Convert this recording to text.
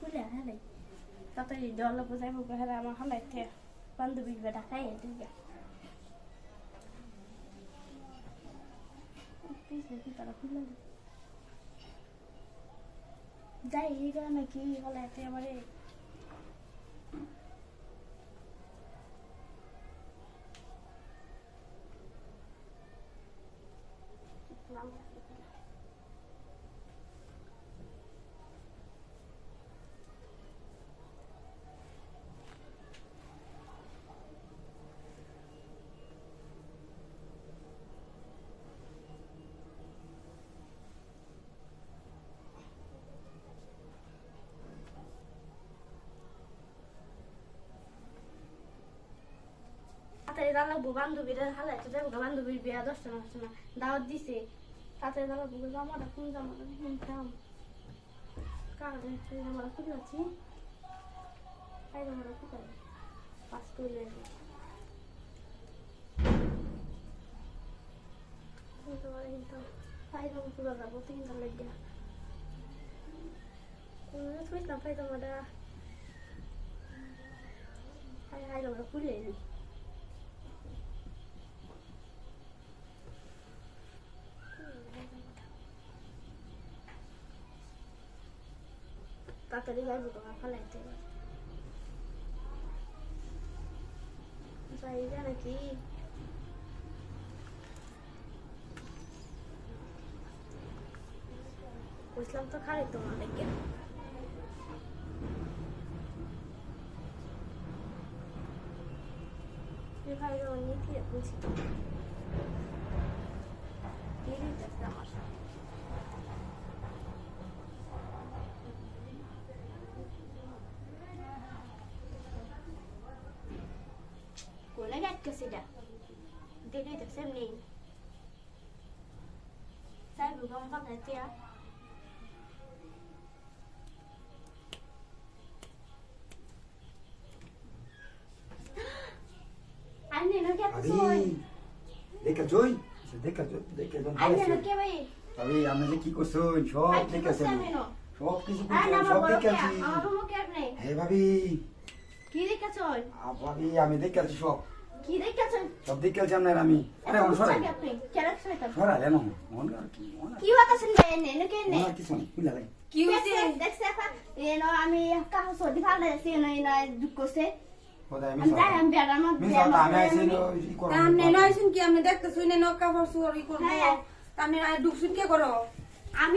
বুঝলে হ্যাঁ রে তাড়াতাড়ি জল বোঝাই মুখ হ্যাঁ আমার হালাই টিয়া বান্ধবীর বেটা খাই এদিকে পিছে কি তারা খুলে যাই এটা নাকি হলাই টিয়া মানে তাড়াতাড়ি দাঁড়াবো বান্ধবীর হালাই তো বান্ধবীর বিয়া দশটা না দাওয়াত দিছে। তাড়াতাড়ি দাঁড়াবো জামাটা কোন জামাটা? কিনতাম কাগজে সেই জামাটা খুলে আছি এই জামাটা কোথায়? পাস করে পাইজামা পুরো যাব তিনটা লেগে থুইছিলাম পাইজামাটা হাই হাই জামাটা। খুলে নি তাড়াতাড়ি যাইব তোমার ফলাইতে যাইবে নাকি? বুঝলাম তো খালি তোমার লেগে এখানে যেমন নীতি বুঝি Cola gatkası da. Deli de semleyin. Sen bu gamı falan et ya. Anne ne ভাবি yapıyorsun? দেখেছই দেখেছ দেখেছ Anne ne yapıyorsun? ভাবি আপনি যে কি করছেন সব Ay, কি দেখেছেন করছে আমি না? সব কিছু Anne করছেন আমার সব বড় কে? দেখেছি আমার রুমও কে আপনি? হে ভাবি কি দেখেছেন? আ, ভাবি আমি দেখেছি সব কি দেখেছেন? সব দেখেছি আপনার আমি আরে অন কি আপনি? কে রাখছেন এটা? সরাইলে না কি কি হতাছেন ভাই এনে? এনে কে এনে? কিছু নেই বুঝলা ভাই কি হয়েছে দেখছে এখন এনো আমি সর্দি ফালে আছি দুঃখ করছে আমি আমি কি হ্যাঁ। করো আমি